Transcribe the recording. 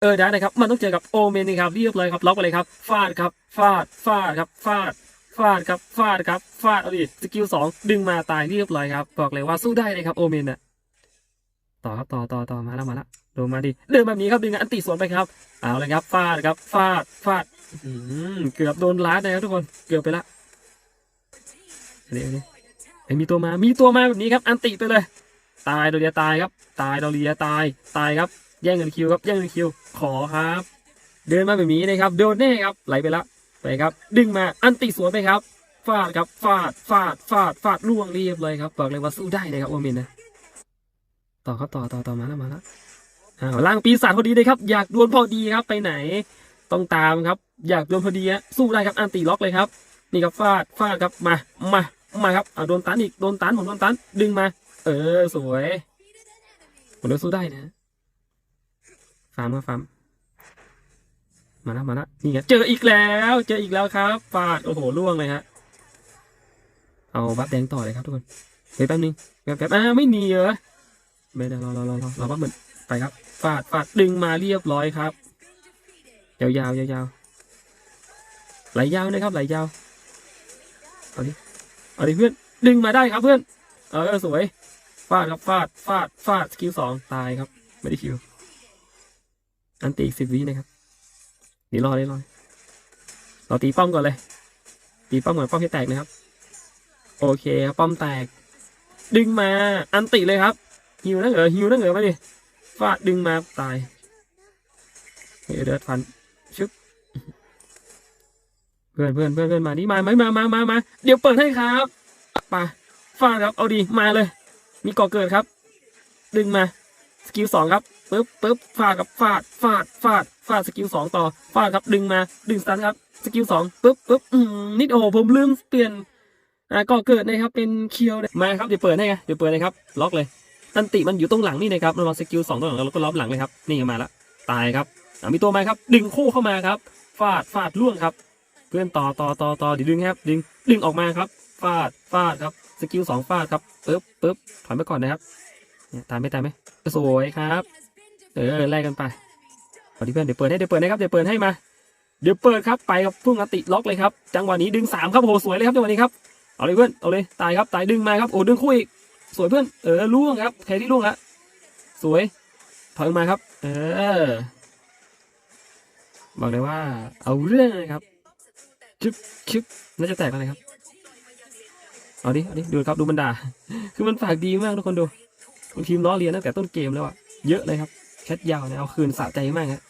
เออได้นะครับ มันต้องเจอกับโอเมนนะครับเรียบเลยครับล็อกไปเลยครับฟาดครับฟาดฟาดครับฟาดฟาดครับฟาดครับฟาดเอาดิสกิลสองดึงมาตายเรียบร้อยครับบอกเลยว่าสู้ได้เลยครับโอเมนอะต่อครับต่อต่อต่อมาแล้วมาแล้วโดนมาดิเดินแบบนี้ครับดึงอันติสวนไปครับเอาเลยครับฟาดครับฟาดฟาดเกือบโดนลัดนะครับทุกคนเกือบไปละเดี๋ยวนี้ไอมีตัวมามีตัวมาแบบนี้ครับ อันติไปเลย ตายโดเรียตายครับ ตายโดเรียตายตายครับ แย่งกันคิวครับแย่งกันคิว ขอครับ เดินมาแบบนี้นะครับโดนแน่ครับไหลไปละไปครับ ดึงมาอันติสวนไปครับฟาดครับฟาดฟาดฟาดฟาดล่วงเรียบเลยครับบอกเลยว่าสู้ได้เลยครับโอเมนนะต่อครับต่อต่อต่อมาแล้วมาแล้วอ้าวล่างปีศาจพอดีเลยครับ อยากดวลพอดีครับไปไหน ต้องตามครับ อยากดวลพอดีฮะสู้ได้ครับอันติล็อกเลยครับ นี่ครับฟาดฟาดครับมามามาครับอ่าโดนตันอีกโดนตันผมโดนตันดึงมา เออสวยผมเลือกสู้ได้นะ ฟาร์มครับฟาร์มมาแล้วมาแล้วนี่ไงเจออีกแล้ว เจออีกแล้วครับฟาดโอ้โหล่วงเลยฮะเอาบัฟแดงต่อเลยครับทุกคนเดี๋ยวแป๊บนึงแป๊บแป๊บอ่าไม่หนีเหรอไม่ได้รอรอรอรอรอบัฟเหมือนไปครับฟาดฟาดดึงมาเรียบร้อยครับ ยาวยาวยาวยาวไหลยาวนะครับไหลยาวเอาดิเอาดิเพื่อนดึงมาได้ครับเพื่อนเออสวยฟาดครับฟาดฟาดฟาดสกิลสองตายครับ ไม่ได้คิว อันตีอีกสิบวินะครับเดี๋ยวรอเลยรอเราตีป้อมก่อนเลย ตีป้อมก่อนป้อมให้แตกนะครับ โอเคครับป้อมแตก ดึงมาอันติเลยครับฮิวนั่งเหรอฮิวนั่งเหรอมาดิฟาดดึงมาตายเดือดฟันชึบเพื่อนเพื่อนเพื่อนเพื่อนมาดิมาไหมมามามามาเดี๋ยวเปิดให้ครับไปฟาดครับเอาดีมาเลย มีก่อเกิดครับ ดึงมา สกิลสองครับ ปึ๊บปึ๊บฟาดกับฟาดฟาดฟาดฟาดสกิลสองต่อฟาดครับดึงมาดึงสตันครับสกิลสองปึ๊บปึ๊บอืมนิดโอ้ผมลืมเปลี่ยนอ่าก่อเกิดนะครับเป็นเคียวมาครับเดี๋ยวเปิดให้ไงเดี๋ยวเปิดเลยครับล็อกเลยตันติมันอยู่ตรงหลังนี่นะครับเราลองสกิลสองตรงหลังแล้วก็ล้อมหลังเลยครับนี่มาละตายครับอ่ามีตัวมาครับ ดึงคู่เข้ามาครับฟาดฟาดล่วงครับ เพื่อนต่อต่อต่อต่อเดี๋ยวดึงครับดึงดึงออกมาครับฟาดฟาดครับสกิลสองฟาดครับปึ๊บปึ๊บถอยไปก่อนนะครับตามไหมตามไหมสวยครับ เออแลกกันไปเอาดิเพื่อนเดี๋ยวเปิดให้เดี๋ยวเปิดให้ครับเดี๋ยวเปิดให้มา เดี๋ยวเปิดครับไปครับพุ่งอติล็อกเลยครับจังหวะนี้ดึงสามครับโอ้โหสวยเลยครับจังหวะนี้ครับเอาเลยเพื่อนเอาเลยตายครับตายดึงมาครับโอ้ดึงคู่อีกสวยเพื่อนเออล่วงครับแครี่ล่วงละสวยถอยมาครับ เออ บอกเลยว่าเอาเรื่องเลยครับชึบชึบน่าจะแตกอะไรครับเอาดิเอาดิดูครับดูมันด่าคือมันฝากดีมากทุกคนดูทีมล้อเลียนตั้งแต่ต้นเกมแล้วอะเยอะเลยครับ แคทยาวเนี่ยเอาคืนสะใจมากฮะ